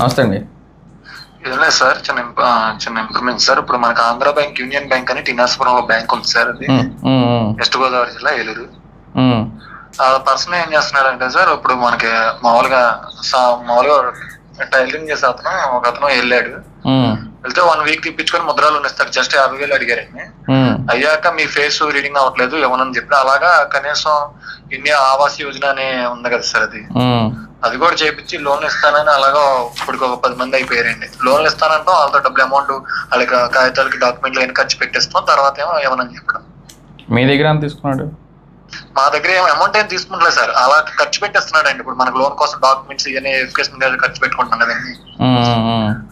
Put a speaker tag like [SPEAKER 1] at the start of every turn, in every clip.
[SPEAKER 1] నమస్తే అండి.
[SPEAKER 2] ఏం లేదు సార్ చిన్న చిన్న ఇంప్రూవ్మెంట్ సార్. ఇప్పుడు మనకి ఆంధ్ర బ్యాంక్ యూనియన్ బ్యాంక్ అని టీనాసుపురంలో బ్యాంక్ ఉంది సార్ అది. వెస్ట్ గోదావరి జిల్లా ఏలూరు. ఆ పర్సన్ ఏం చేస్తున్నాడంటే సార్ ఇప్పుడు మనకి మామూలుగా మామూలుగా టైలరింగ్ చేసే అతను ఒక అతను వెళ్ళాడు వెళ్తే వన్ వీక్ తిప్పించుకొని ముద్రాలు ఇస్తారు జస్ట్ యాభై వేలు అడిగారండి
[SPEAKER 1] ఉమ్,
[SPEAKER 2] అయ్యాక మీ ఫేస్ రీడింగ్ అవ్వట్లేదు ఏమనని చెప్పి. అలాగా కనీసం ఇండియా ఆవాస్ యోజన అని ఉంది కదా సార్ అది.
[SPEAKER 1] ఉమ్,
[SPEAKER 2] అది కూడా చేపించి లోన్ ఇస్తానని అలాగా ఇప్పుడు ఒక పది మంది అయిపోయారండి. లోన్లు ఇస్తానంటాం వాళ్ళతో డబ్బులు అమౌంట్ వాళ్ళకి కాగితాలకి డాక్యుమెంట్లు అయినా ఖర్చు పెట్టేస్తాం తర్వాత ఏమో ఏమని చెప్పడం.
[SPEAKER 1] మీ దగ్గర తీసుకున్నాడు?
[SPEAKER 2] మా దగ్గర ఏమో అమౌంట్ ఏం తీసుకుంటలేదు సార్. అలా ఖర్చు పెట్టేస్తున్నాడు అండి. ఇప్పుడు మనకు లోన్ కోసం డాక్యుమెంట్స్ ఇవన్నీ ఎడ్యుకేషన్ ఖర్చు పెట్టుకుంటాం కదండి.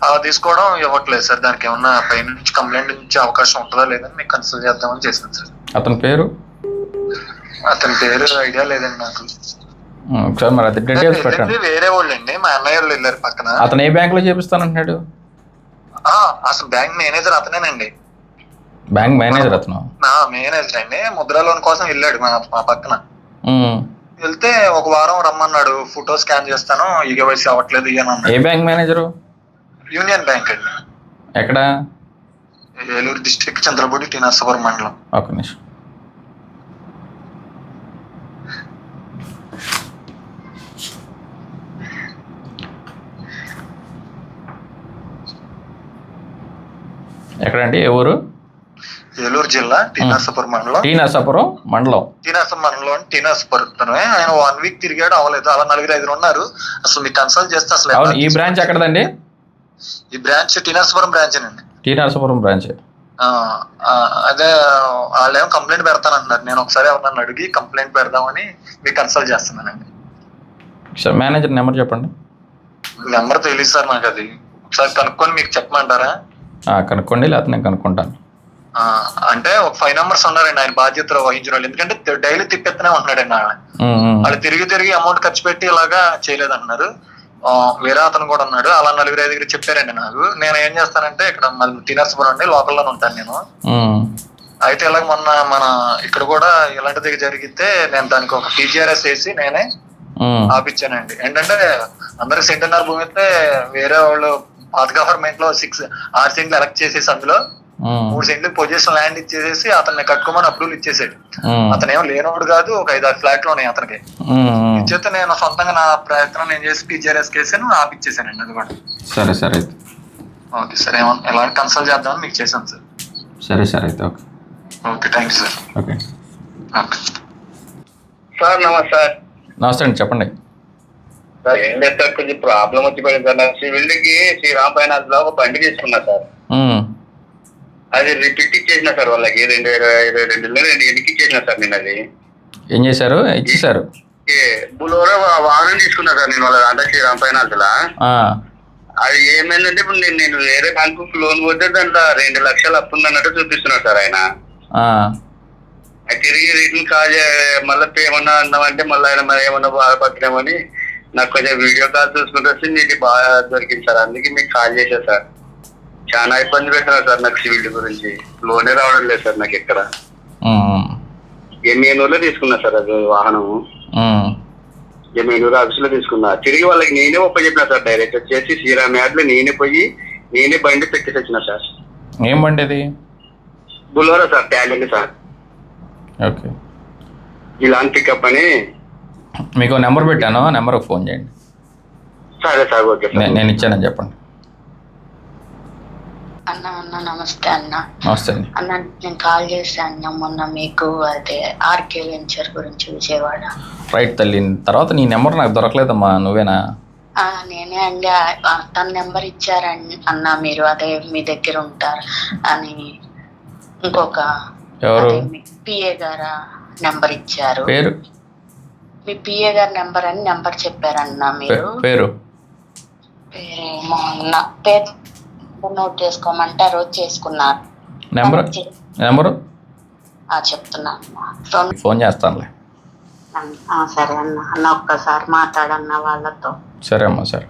[SPEAKER 2] అలా తీసుకోవడం ఇవ్వట్లేదు సార్. దానికి ఏమన్నా పై నుంచి కంప్లైంట్ ఇచ్చే అవకాశం ఉంటుందా లేదని మీకు కన్సల్ట్ చేద్దామని చేశాను సార్.
[SPEAKER 1] అతని పేరు?
[SPEAKER 2] అతని పేరు ఐడియా లేదండి నాకు.
[SPEAKER 1] మరి అది డీటెయిల్స్ పెట్టండి.
[SPEAKER 2] వేరే వాళ్ళు అండి మా అన్నయ్య వాళ్ళు వెళ్ళారు పక్కన.
[SPEAKER 1] అతను ఏ బ్యాంకులో చేపిస్తానంటున్నాడు?
[SPEAKER 2] ఆ, అసలు బ్యాంక్ మేనేజర్ అతనేనండి.
[SPEAKER 1] బ్యాంక్ మేనేజర్ అతను.
[SPEAKER 2] నా మేనేజర్ అండి. ముద్రా లోన్ కోసం వెళ్ళాడు మా పక్కన. వెళ్తే ఒక వారం రమ్మన్నాడు. ఫోటో స్కాన్ చేస్తాను. ఈ కేవైసీ అవ్వట్లేదు
[SPEAKER 1] ఏ బ్యాంక్ మేనేజరు?
[SPEAKER 2] యూనియన్ బ్యాంక్ అండి.
[SPEAKER 1] ఎక్కడ?
[SPEAKER 2] ఏలూరు డిస్ట్రిక్ట్ చంద్రపూడి టీ నర్సాపురం మండలం.
[SPEAKER 1] ఒక నిమిషం. ఎక్కడండి? ఏ ఊరు?
[SPEAKER 2] ఏలూరు జిల్లా టీ నర్సాపురం మండలం.
[SPEAKER 1] టీ నరసాపురం మండలం.
[SPEAKER 2] టీ నర్సాపురం మండలం టీ నర్సాపురం ఆయన వన్ వీక్ తిరిగాడు అవ్వలేదు. అలా నలుగురు ఐదు ఉన్నారు. అసలు మీకు కన్సల్ట్ చేస్తే అసలు
[SPEAKER 1] ఈ బ్రాంచ్ ఎక్కడదండి?
[SPEAKER 2] ఈ బ్రాంచ్ టీ నర్సాపురం బ్రాంచ్ అండి
[SPEAKER 1] టీ నరసాపురం బ్రాంచ్
[SPEAKER 2] అదే వాళ్ళేమో కంప్లైంట్ పెడతానంటున్నారు. నేను ఒకసారి ఎవరన్నా అడిగి కంప్లైంట్ పెడదామని మీకు కన్సల్ట్ చేస్తున్నానండి.
[SPEAKER 1] సార్ మేనేజర్ నెంబర్ చెప్పండి.
[SPEAKER 2] నెంబర్ తెలియదు సార్ నాకు అది ఒకసారి కనుక్కొని మీకు చెప్పమంటారా?
[SPEAKER 1] కనుక్కోండి లేకపోతే నేను కనుక్కుంటాను.
[SPEAKER 2] అంటే ఒక ఫైవ్ నెంబర్స్ ఉన్నారండి. ఆయన బాధ్యతలు వహించిన వాళ్ళు. ఎందుకంటే డైలీ తిప్పెత్తనే ఉంటున్నాడండి ఆయన. వాళ్ళు తిరిగి తిరిగి అమౌంట్ ఖర్చు పెట్టి ఇలాగా చేయలేదంటున్నారు. ఆ, వేరే అతను కూడా ఉన్నాడు. అలా నలుగురు ఐదుగురు చెప్పారండి నాకు. నేను ఏం చేస్తానంటే ఇక్కడ మళ్ళీ తినర్సపురం అండి లోకల్లోనే ఉంటాను నేను. అయితే ఇలాగ మొన్న మన ఇక్కడ కూడా ఇలాంటిది జరిగితే నేను దానికి ఒక టీజీఆర్ఎస్ వేసి నేనే
[SPEAKER 1] ఉమ్,
[SPEAKER 2] ఆపిచ్చానండి. ఏంటంటే అందరికి సెంటున్నర భూమి అయితే వేరే వాళ్ళు పాత గవర్నమెంట్లో సిక్స్ ఆరు సెంట్లు ఎలక్ట్ చేసేసి అందులో మూడు సెంట్లు పొజిషన్ ల్యాండ్ ఇచ్చేసేసి అతన్ని కట్టుకోమని అప్రూవల్ ఇచ్చేసాడు. అతను ఏమో లేనోడు కాదు ఒక ఐదు ఆరు ఫ్లాట్లు ఉన్నాయి అతనికి. ఇచ్చేస్తే నేను సొంతంగా నా ప్రయత్నం నేను చేసి టీజీఆర్ఎస్ కేసాను ఆపిచ్చేసానండి అది కూడా.
[SPEAKER 1] సరే సరే అయితే.
[SPEAKER 2] ఓకే సార్ ఏమన్నా ఎలా కన్సల్ట్ చేద్దామని మీకు చేశాను సార్.
[SPEAKER 1] సరే సరే అయితే okay.
[SPEAKER 2] Okay thank you sir.
[SPEAKER 1] Okay.
[SPEAKER 3] Sir నమస్తే. సార్
[SPEAKER 1] నమస్తే అండి చెప్పండి.
[SPEAKER 3] సార్ ఏం లేదు సార్ కొంచెం ప్రాబ్లం వచ్చి పడింది సార్. నాకు సివిల్కి శ్రీరామ్ ఫైనాన్స్లో ఒక బండి తీసుకున్నా సార్. అది రిపీట్ ఇచ్చేసిన సార్ వాళ్ళకి. రెండు ఇరవై ఇరవై రెండు రెండు ఎన్నికి ఇచ్చేసిన సార్ నేను అది.
[SPEAKER 1] ఏం చేశారు? ఇచ్చేశారు?
[SPEAKER 3] ఏ, బులోరో వాహనం తీసుకున్నా సార్ నేను వాళ్ళ దాంట్లో శ్రీరామ్ ఫైనాన్స్ లా అది ఏమైందంటే ఇప్పుడు నేను నేను వేరే బ్యాంకు లోన్ పోతే దాంట్లో రెండు లక్షలు అప్పు ఉందన్నట్టు చూపిస్తున్నారు సార్ ఆయన. తిరిగి రిటర్న్ కాల్ మళ్ళీ ఏమన్నా అన్నామంటే మళ్ళీ ఆయన మరి ఏమన్నా బాధపడుతున్నామని నాకు కొంచెం వీడియో కాల్ చూసుకుంటే వస్తే నీకు బాగా దొరికింది సార్. అందుకే మీకు కాల్ చేశా సార్. చాలా ఇబ్బంది పెట్టినారు సార్ నాకు సివిల్ గురించి. లోనే రావడం లేదు సార్ నాకు ఎక్కడ.
[SPEAKER 1] ఉమ్,
[SPEAKER 3] ఎమ్మెనూరులో తీసుకున్నా సార్ అది వాహనము.
[SPEAKER 1] ఉమ్,
[SPEAKER 3] ఎమ్మెనూరు ఆఫీసులో తీసుకున్నా. తిరిగి వాళ్ళకి నేనే ఒప్ప చెప్పిన సార్ డైరెక్ట్ వచ్చేసి శ్రీరామ్ యాడ్లో నేనే పోయి నేనే బండి పెట్టేసి వచ్చిన సార్.
[SPEAKER 1] ఏం బండి ఇది
[SPEAKER 3] Bolero sir talent sir.
[SPEAKER 1] Okay.
[SPEAKER 3] ఇలాంటి పికప్ అని.
[SPEAKER 1] మీకు నెంబర్ పెట్టాను? ఆ నెంబర్కి ఫోన్ చేయండి.
[SPEAKER 3] సరే సార్ ఓకే
[SPEAKER 1] నేను ఇచ్చానని చెప్పండి.
[SPEAKER 4] అన్న అన్న నమస్తే అన్న.
[SPEAKER 1] నమస్తే
[SPEAKER 4] అన్న నేను కాల్ చేశాను అన్న మొన్న మీకు అదే ఆర్కే వెంచర్ గురించి విజయవాడ.
[SPEAKER 1] రైట్ తల్లి తర్వాత నీ నెంబర్ నాకు దొరకలేదమ్మా నువ్వేనా?
[SPEAKER 4] నేనే అండి తన నెంబర్ ఇచ్చారని అన్న మీరు అదే మీ దగ్గర ఉంటారు అని ఇంకొక
[SPEAKER 1] ఎవరు?
[SPEAKER 4] పిఏ గారు నెంబర్ ఇచ్చారు.
[SPEAKER 1] పేరు?
[SPEAKER 4] మీ పిఏ గారి నెంబర్ అని నెంబర్ చెప్పారన్న మీరు.
[SPEAKER 1] పేరు?
[SPEAKER 4] పేరేమో అన్న పేరు నోట్ చేసుకోమంటే రోజు చేసుకున్నారు.
[SPEAKER 1] నెంబర్? నెంబరు?
[SPEAKER 4] చెప్తున్నా.
[SPEAKER 1] ఫోన్ చేస్తానులే.
[SPEAKER 4] సరే అన్న. అన్న ఒక్కసారి మాట్లాడన్న వాళ్ళతో.
[SPEAKER 1] సరే అమ్మా సరే.